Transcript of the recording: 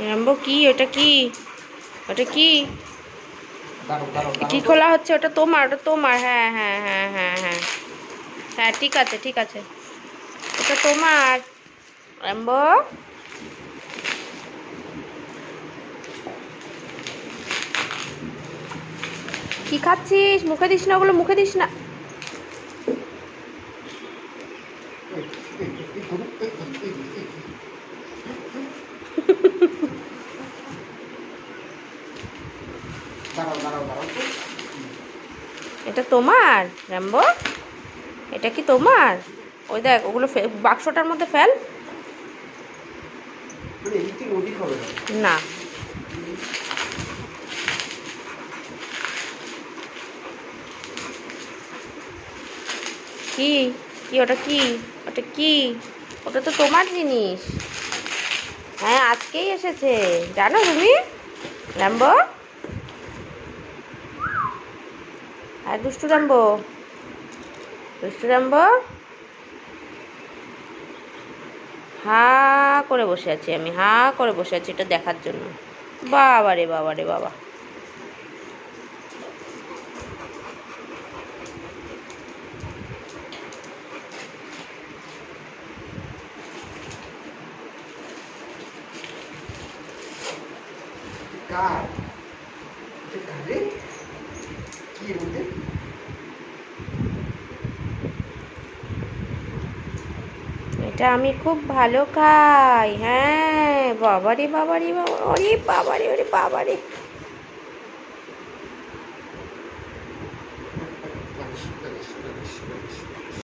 রাম্বো কি ওটা কি ওটা কি কি খোলা হচ্ছে ওটা তোমার ওটা তোমার হ্যাঁ হ্যাঁ হ্যাঁ হ্যাঁ হ্যাঁ হ্যাঁ ঠিক আছে ঠিক আছে ওটা তোমার রাম্বো কি খাচ্ছিস মুখে দিস না ওগুলো মুখে দিস না এটা তোমার রাম্বো এটা কি তোমার? ওই দেখ ওগুলো বাক্সটার মধ্যে ফেল। মানে না। কি? কি ওটা কি? ওটা কি? ওটা তো তোমার জিনিস। হ্যাঁ আজকেই এসেছে। জানো তুমি? রাম্বো? আর দুষ্টু রাম্বো। দুষ্টু রাম্বো? হা করে বসে আছি আমি, হা করে বসে আছি এটা দেখার জন্য। বাবা রে বাবা রে বাবা। এটা আমি খুব ভালো খাই হ্যাঁ বাবারে বাবারে বাবা ওরে বাবারে ওরে বাবারে।